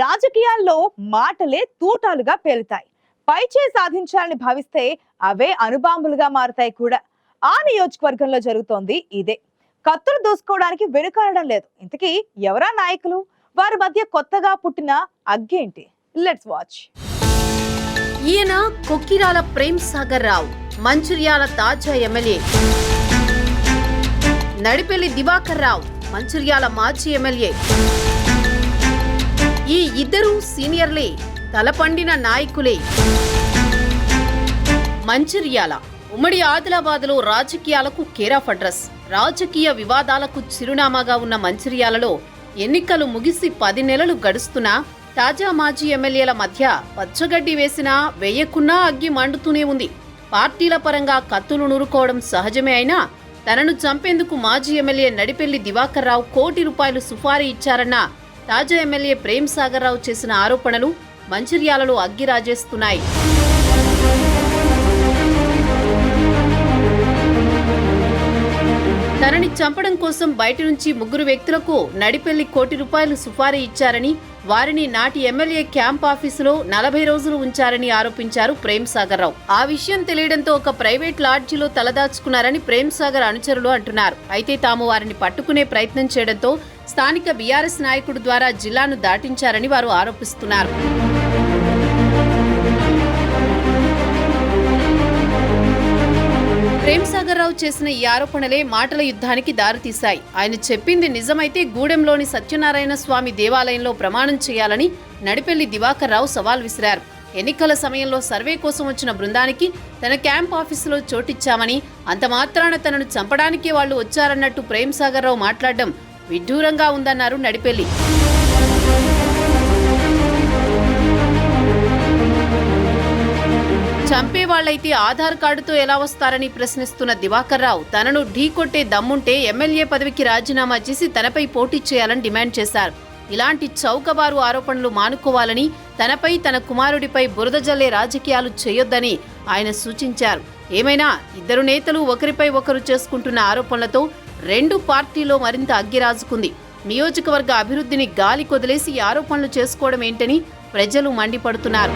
రాజకీయాల్లో మాటలే తూటాలుగా పేలుతాయి. పైచే సాధించాలని భావిస్తే అవే అనుబాంబులుగా మారతాయి కూడా. ఆ నియోజకవర్గంలో జరుగుతోంది ఇదే. కత్తులు దూసుకోవడానికి వెనుకాడడం లేదు. ఇంతకీ ఎవరా నాయకులు? వారి మధ్య కొత్తగా పుట్టిన అగ్గేంటి? Let's watch. ఈయన కొక్కిరాల ప్రేమ్ సాగర్ రావు మంచిర్యాల తాజా ఎమ్మెల్యే. నడిపెల్లి దివాకర్ రావు మంచిర్యాల మాజీ ఎమ్మెల్యే. ఈ ఇద్దరు సీనియర్లే తలపండిన నాయకులే. మంచిర్యాల ఉమ్మడి ఆదిలాబాద్లో రాజకీయాలకు కేరాఫ్ అడ్రస్ రాజకీయ వివాదాలకు చిరునామాగా ఉన్న మంచిర్యాలలో ఎన్నికలు ముగిసి పది నెలలు గడుస్తున్నా తాజా మాజీ ఎమ్మెల్యేల మధ్య పచ్చగడ్డి వేసినా వేయకున్నా అగ్గి మండుతూనే ఉంది. పార్టీల పరంగా కత్తులు నూరుకోవడం సహజమే అయినా తనను చంపేందుకు మాజీ ఎమ్మెల్యే నడిపెల్లి దివాకర్ రావు కోటి రూపాయలు సుపారీ ఇచ్చారన్న తాజా ఎమ్మెల్యే ప్రేమ్ సాగర్ రావు చేసిన ఆరోపణలు మంచిర్యాలలో అగ్గి రాజేస్తున్నాయి తనని చంపడం కోసం బయట నుంచి ముగ్గురు వ్యక్తులకు నడిపెల్లి కోటి రూపాయలు సుపారీ ఇచ్చారని వారిని నాటి ఎమ్మెల్యే క్యాంప్ ఆఫీసులో నలభై రోజులు ఉంచారని ఆరోపించారు ప్రేమ్ సాగర్ రావు ఆ విషయం తెలియడంతో ఒక ప్రైవేట్ లాడ్జిలో తలదాచుకున్నారని ప్రేమ్ సాగర్ అనుచరులు అంటున్నారు. అయితే తాము వారిని పట్టుకునే ప్రయత్నం చేయడంతో స్థానిక బీఆర్ఎస్ నాయకుడు ద్వారా జిల్లాను దాటించారని వారు ఆరోపిస్తున్నారు. ప్రేమ్సాగర్ రావు చేసిన ఈ ఆరోపణలే మాటల యుద్ధానికి దారితీశాయి. ఆయన చెప్పింది నిజమైతే గూడెంలోని సత్యనారాయణ స్వామి దేవాలయంలో ప్రమాణం చేయాలని నడిపెల్లి దివాకర్ రావు సవాల్ విసిరారు. ఎన్నికల సమయంలో సర్వే కోసం వచ్చిన బృందానికి తన క్యాంప్ ఆఫీసులో చోటిచ్చామని అంత మాత్రాన తనను చంపడానికే వాళ్ళు వచ్చారన్నట్టు ప్రేమ్ సాగర్ రావు మాట్లాడడం విడ్డూరంగా ఉందన్నారు నడిపెల్లి. చంపేవాళ్ళైతే ఆధార్ కార్డుతో ఎలా వస్తారని ప్రశ్నిస్తున్న దివాకర్ రావు తనను ఢీకొట్టే దమ్ముంటే ఎమ్మెల్యే పదవికి రాజీనామా చేసి తనపై పోటీ చేయాలని డిమాండ్ చేశారు. ఇలాంటి చౌకబారు ఆరోపణలు మానుకోవాలని తనపై తన కుమారుడిపై బురద జల్లే రాజకీయాలు చేయొద్దని ఆయన సూచించారు. ఏమైనా ఇద్దరు నేతలు ఒకరిపై ఒకరు చేసుకుంటున్న ఆరోపణలతో రెండు పార్టీలో మరింత అగ్గిరాజుకుంది. నియోజకవర్గ అభివృద్ధిని గాలి కొదిలేసి ఆరోపణలు చేసుకోవడం ఏంటని ప్రజలు మండిపడుతున్నారు.